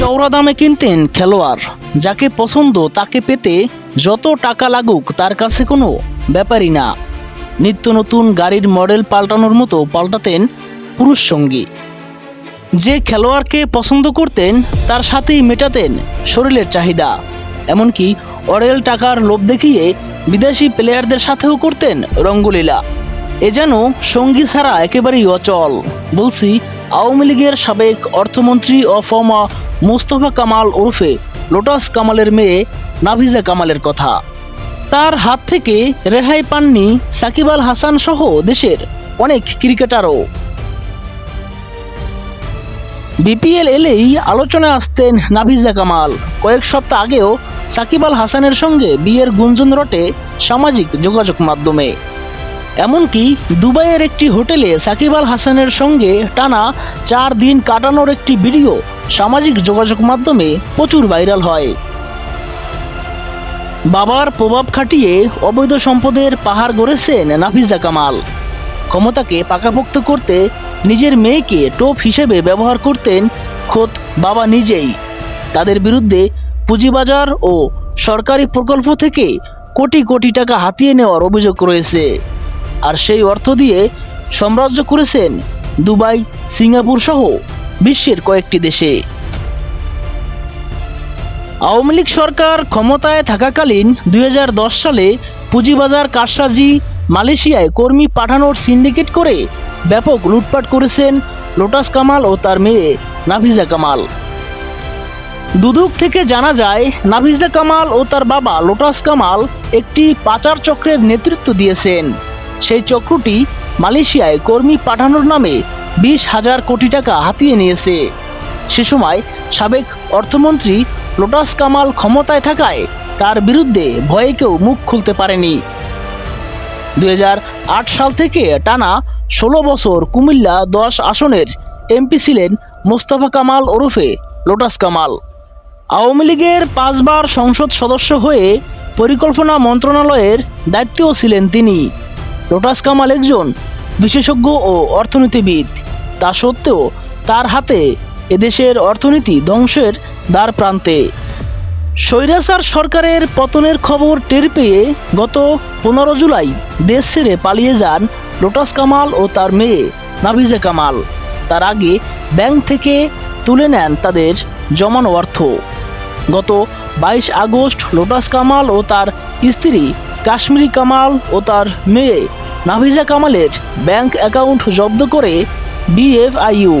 চওড়া দামে কিনতেন খেলোয়াড়। যাকে পছন্দ তাকে পেতে যত টাকা লাগুক তার কাছে কোনো ব্যাপারই না। নিত্য নতুন গাড়ির মডেল পাল্টানোর মতো পাল্টাতেন পুরুষ সঙ্গী। যে খেলোয়াড়কে পছন্দ করতেন তার সাথেই মেটাতেন শরীরের চাহিদা। এমনকি অরেল টাকার লোভ দেখিয়ে বিদেশি প্লেয়ারদের সাথেও করতেন রঙ্গলীলা। এ যেন সঙ্গী ছাড়া একেবারেই অচল। বলছি, আওয়ামী লীগের সাবেক অর্থমন্ত্রী ও ফর্মা মোস্তফা কামাল ওরফে লোটাস কামালের মেয়ে নাভিজা কামালের কথা। তার হাত থেকে রেহাই পাননি সাকিব আল হাসান সহ দেশের অনেক ক্রিকেটারও। বিপিএল এলেই আলোচনায় আসতেন নাভিজা কামাল। কয়েক সপ্তাহ আগেও সাকিব আল হাসানের সঙ্গে বিয়ের গুঞ্জন রটে সামাজিক যোগাযোগ মাধ্যমে। এমনকি দুবাইয়ের একটি হোটেলে সাকিব আল হাসানের সঙ্গে টানা চার দিন কাটানোর একটি ভিডিও সামাজিক যোগাযোগ মাধ্যমে প্রচুর ভাইরাল হয়। বাবার প্রভাব খাটিয়ে অবৈধ সম্পদের পাহাড় গড়েছেন নাফিজা কামাল। ক্ষমতাকে পাকাপোক্ত করতে নিজের মেয়েকে টোপ হিসেবে ব্যবহার করতেন খোদ বাবা নিজেই। তাদের বিরুদ্ধে পুঁজিবাজার ও সরকারি প্রকল্প থেকে কোটি কোটি টাকা হাতিয়ে নেওয়ার অভিযোগ রয়েছে। আর সেই অর্থ দিয়ে সাম্রাজ্য করেছেন দুবাই, সিঙ্গাপুর সহ বিশ্বের কয়েকটি দেশে। আওয়ামী লীগ সরকার ক্ষমতায় থাকাকালীন দুই হাজার দশ সালে পুঁজিবাজার কারসাজি মালয়েশিয়ায় কর্মী পাঠানোর সিন্ডিকেট করে ব্যাপক লুটপাট করেছেন লোটাস কামাল ও তার মেয়ে নাভিজা কামাল। দুদুক থেকে জানা যায়, নাভিজা কামাল ও তার বাবা লোটাস কামাল একটি পাচার চক্রের নেতৃত্ব দিয়েছেন। সেই চক্রটি মালয়েশিয়ায় কর্মী পাঠানোর নামে বিশ হাজার কোটি টাকা হাতিয়ে নিয়েছে। সে সময় সাবেক অর্থমন্ত্রী লোটাস কামাল ক্ষমতায় থাকায় তার বিরুদ্ধে ভয়ে কেউ মুখ খুলতে পারেনি। দুই হাজার আট সাল থেকে টানা ষোলো বছর কুমিল্লা দশ আসনের এমপি ছিলেন মোস্তফা কামাল ওরফে লোটাস কামাল। আওয়ামী লীগের পাঁচবার সংসদ সদস্য হয়ে পরিকল্পনা মন্ত্রণালয়ের দায়িত্বেও ছিলেন তিনি। লোটাস কামাল একজন বিশেষজ্ঞ ও অর্থনীতিবিদ। তা সত্ত্বেও তার হাতে এদেশের অর্থনীতি ধ্বংসের দ্বার প্রান্তে। স্বৈরাচার সরকারের পতনের খবর টের পেয়ে গত পনেরো জুলাই দেশ ছেড়ে পালিয়ে যান লোটাস কামাল ও তার মেয়ে নাভিজা কামাল। তার আগে ব্যাংক থেকে তুলে নেন তাদের জমানো অর্থ। গত বাইশ আগস্ট লোটাস কামাল ও তার স্ত্রী কাশ্মীরি কামাল ও তার মেয়ে নাভিজা কামালের ব্যাংক অ্যাকাউন্ট জব্দ করে বিএফআইইউ